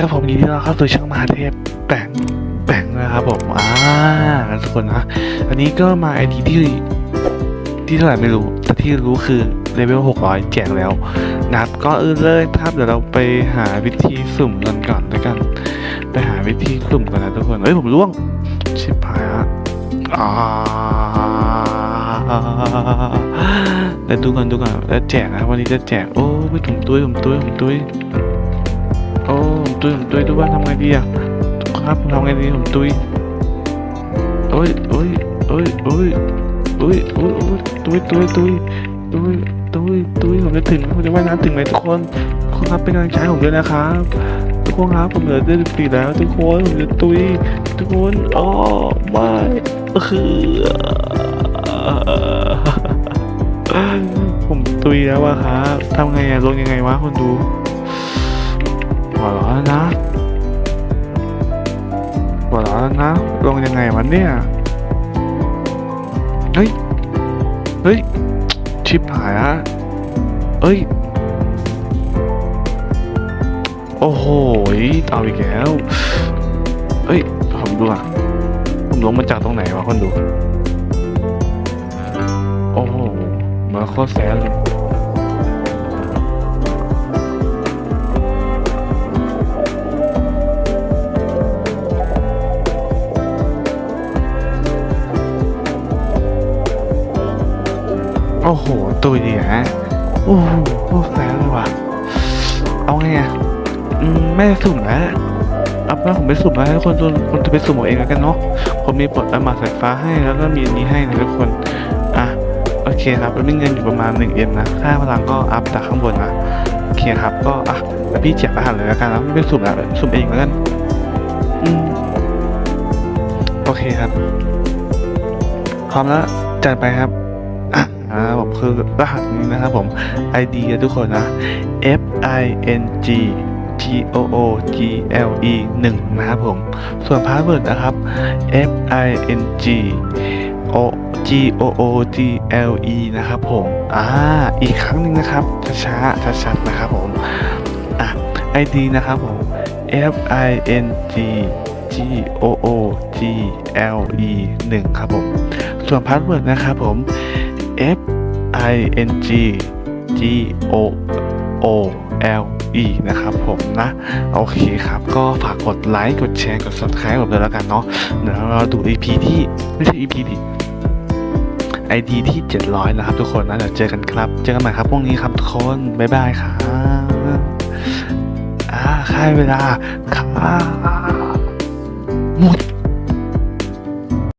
ครับผมยินดีต้อนรับเข้าสู่ช่องมหาเทพแปงแปงนะครับผมอ่าทุกคนนะอันนี้ก็มาไอดีที่ที่เท่าไหร่ไม่รู้แต่ที่รู้คือเลเวล600 แจกแล้วนะครับก็อื่นเลยครับเดี๋ยวเราไปหาวิธีสุ่มกันก่อนแล้วกัน ไปหาวิธีสุ่มกันนะทุกคนเอ้ยผมล่วงชิบหายละอ่าเดี๋ยวดูกันดูกันแล้วแจกนะวันนี้จะแจกโอ้ยผมตุ้ยผมตุ้ยผมตุ้ยโอ้ ตุยผมตุยดูว่าทำไงดีอะครับทำไงดีผมตุยโอ้ยโอ้ยโอ้ยโอ้ยโอ้ยโอ้ยโอ้ยตุยตุยตุยตุยตุยตุยผมจะถึงผมจะว่ายน้ำถึงไหมทุกคนทุกคนครับเป็นกำลังใจผมด้วยนะครับทุกคนครับผมเหลือได้ปีแล้ว ทุกคนผมจะตุยทุกคนอ๋อไม่คือผมตุยแล้วอะครับทำไงอะลงยังไงวะคนดู หัวร้อนนะ หัวร้อนนะ ลงยังไงวะเนี่ย เฮ้ย เฮ้ย ชิบหายละเฮ้ย โอ้โหเอาอีกแล้วเฮ้ย ผมดูอะ ผมลงมาจากตรงไหนวะคนดู โอ้โห มาโคตรแซนเลย โอ้โห ตุยดีฮะ โอ้โหแซนเลยว่ะ เอาไงอะไม่สุ่มแล้วเอาเป็นว่าผมไปสุ่มแล้วให้คนคนจะไปสุ่มเอาเองแล้วกันเนาะ ผมมีปลดประมาสายฟ้าให้ แล้วก็มีอันนี้ให้นะทุกคน อะ โอเคครับแล้วมีเงินอยู่ประมาณ1เอ็มนะ ค่าพลังก็อัพจากข้างบนนะ โอเคครับ ก็อะแล้วพี่แจกรหัสเลยแล้วกันนะไม่ไปสุ่มแล้วสุ่มเองแล้วกัน อืม โอเคครับ พร้อมแล้วจัดไปครับ อะผมคือรหัสนี้นะครับผม ID นะทุกคนนะ F I N G G O O G L E 1นะครับผม ส่วนพาสเวิร์ดนะครับ F I N G O G O O G L E นะครับผม อ่า อีกครั้งหนึ่งนะครับ ช้าๆชัดๆนะครับผม อะ ID นะครับผม F I N G G O O G L E 1ครับผม ส่วนพาสเวิร์ดนะครับผม F I N G G O O L E นะครับผมนะ โอเคครับ ก็ฝากกดไลค์กดแชร์กด subscribe ผมเลยแล้วกันเนาะเดี๋ยวเราดู EP ที่ ไม่ใช่ EP ที่ ID ที่ 700 นะครับทุกคนนะเดี๋ยวเจอกันครับ เจอกันใหม่ครับพรุ่งนี้ครับทุกคน บ๊ายบายครับอ่าค่ายเวลาครับหมด